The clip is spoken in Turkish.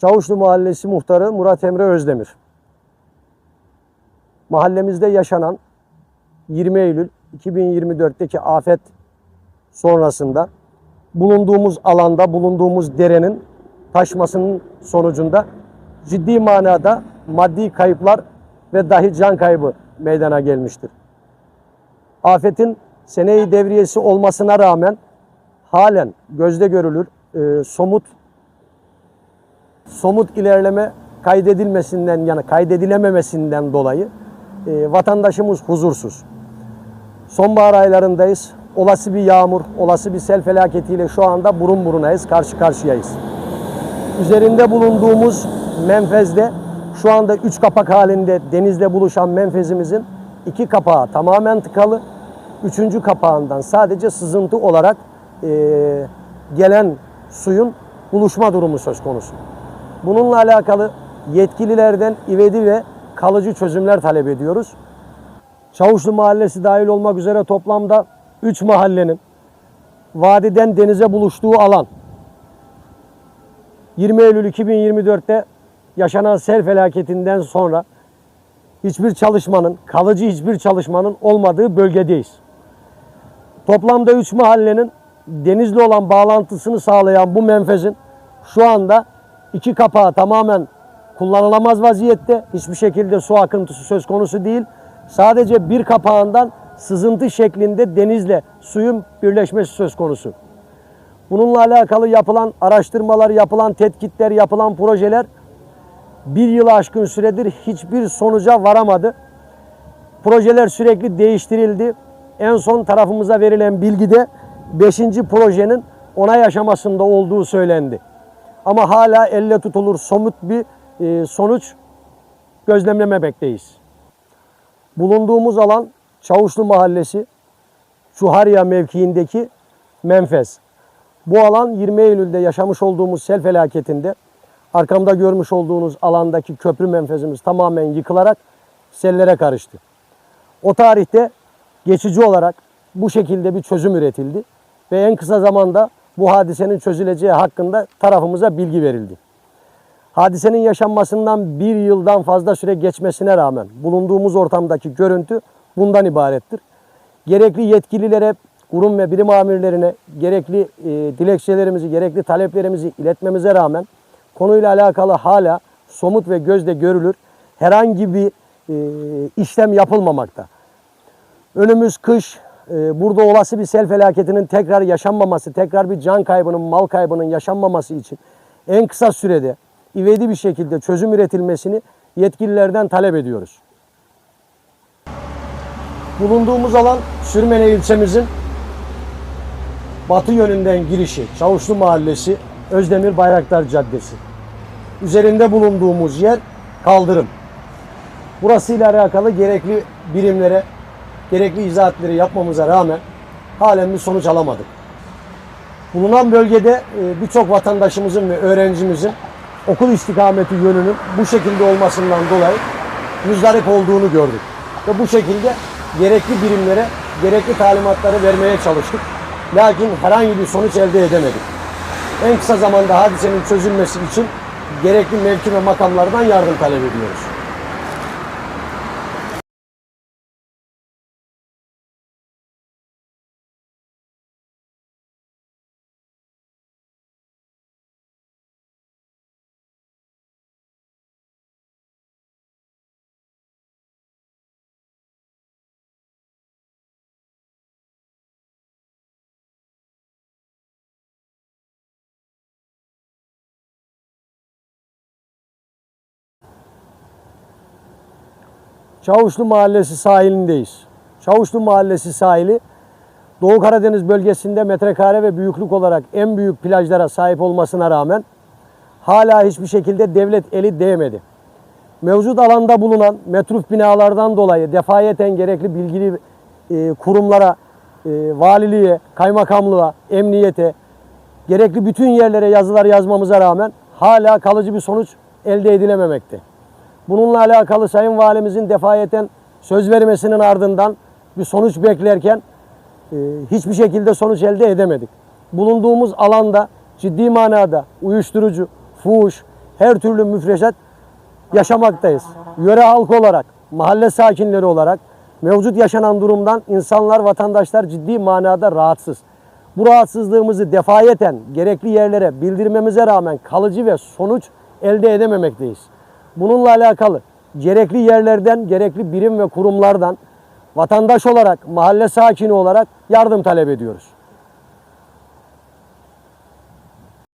Çavuşlu Mahallesi Muhtarı Murat Emre Özdemir. Mahallemizde yaşanan 20 Eylül 2024'teki afet sonrasında bulunduğumuz alanda, bulunduğumuz derenin taşmasının sonucunda ciddi manada maddi kayıplar ve dahi can kaybı meydana gelmiştir. Afetin seneyi devriyesi olmasına rağmen halen gözde görülür e, somut somut ilerleme kaydedilmesinden yani kaydedilememesinden dolayı e, vatandaşımız huzursuz. Sonbahar aylarındayız. Olası bir yağmur, olası bir sel felaketiyle şu anda burun burunayız, karşı karşıyayız. Üzerinde bulunduğumuz menfezde şu anda üç kapak halinde denizle buluşan menfezimizin iki kapağı tamamen tıkalı. Üçüncü kapağından sadece sızıntı olarak e, gelen suyun buluşma durumu söz konusu. Bununla alakalı yetkililerden ivedi ve kalıcı çözümler talep ediyoruz. Çavuşlu Mahallesi dahil olmak üzere toplamda 3 mahallenin vadiden denize buluştuğu alan 20 Eylül 2024'te yaşanan sel felaketinden sonra hiçbir çalışmanın, kalıcı hiçbir çalışmanın olmadığı bölgedeyiz. Toplamda 3 mahallenin denizle olan bağlantısını sağlayan bu menfezin şu anda iki kapağı tamamen kullanılamaz vaziyette. Hiçbir şekilde su akıntısı söz konusu değil. Sadece bir kapağından sızıntı şeklinde denizle suyun birleşmesi söz konusu. Bununla alakalı yapılan araştırmalar, yapılan tetkikler, yapılan projeler bir yılı aşkın süredir hiçbir sonuca varamadı. Projeler sürekli değiştirildi. En son tarafımıza verilen bilgide 5. projenin onay aşamasında olduğu söylendi. Ama hala elle tutulur somut bir e, sonuç gözlemlememekteyiz. Bulunduğumuz alan Çavuşlu Mahallesi, Çuharya mevkiindeki menfez. Bu alan 20 Eylül'de yaşamış olduğumuz sel felaketinde arkamda görmüş olduğunuz alandaki köprü menfezimiz tamamen yıkılarak sellere karıştı. O tarihte geçici olarak bu şekilde bir çözüm üretildi ve en kısa zamanda bu hadisenin çözüleceği hakkında tarafımıza bilgi verildi. Hadisenin yaşanmasından bir yıldan fazla süre geçmesine rağmen bulunduğumuz ortamdaki görüntü bundan ibarettir. Gerekli yetkililere, kurum ve birim amirlerine gerekli e, dilekçelerimizi, gerekli taleplerimizi iletmemize rağmen konuyla alakalı hala somut ve gözle görülür herhangi bir e, işlem yapılmamakta. Önümüz kış, e, burada olası bir sel felaketinin tekrar yaşanmaması, tekrar bir can kaybının, mal kaybının yaşanmaması için en kısa sürede ivedi bir şekilde çözüm üretilmesini yetkililerden talep ediyoruz. Bulunduğumuz alan Sürmene ilçemizin batı yönünden girişi, Çavuşlu Mahallesi, Özdemir Bayraktar Caddesi. Üzerinde bulunduğumuz yer kaldırım. Burası ile alakalı gerekli birimlere, gerekli izahatleri yapmamıza rağmen halen bir sonuç alamadık. Bulunan bölgede e, birçok vatandaşımızın ve öğrencimizin okul istikameti yönünün bu şekilde olmasından dolayı müzdarip olduğunu gördük. Ve bu şekilde gerekli birimlere gerekli talimatları vermeye çalıştık. Lakin herhangi bir sonuç elde edemedik. En kısa zamanda hadisenin çözülmesi için gerekli mevki ve makamlardan yardım talep ediyoruz. Çavuşlu Mahallesi sahilindeyiz. Çavuşlu Mahallesi sahili Doğu Karadeniz bölgesinde metrekare ve büyüklük olarak en büyük plajlara sahip olmasına rağmen hala hiçbir şekilde devlet eli değmedi. Mevcut alanda bulunan metruf binalardan dolayı defayeten gerekli bilgili e, kurumlara, e, valiliğe, kaymakamlığa, emniyete, gerekli bütün yerlere yazılar yazmamıza rağmen hala kalıcı bir sonuç elde edilememekte. Bununla alakalı Sayın Valimizin defayeten söz vermesinin ardından bir sonuç beklerken e, hiçbir şekilde sonuç elde edemedik. Bulunduğumuz alanda ciddi manada uyuşturucu, fuhuş, her türlü müfreşat yaşamaktayız. Yöre halkı olarak, mahalle sakinleri olarak mevcut yaşanan durumdan insanlar, vatandaşlar ciddi manada rahatsız. Bu rahatsızlığımızı defayeten gerekli yerlere bildirmemize rağmen kalıcı ve sonuç elde edememekteyiz. Bununla alakalı gerekli yerlerden, gerekli birim ve kurumlardan vatandaş olarak, mahalle sakini olarak yardım talep ediyoruz.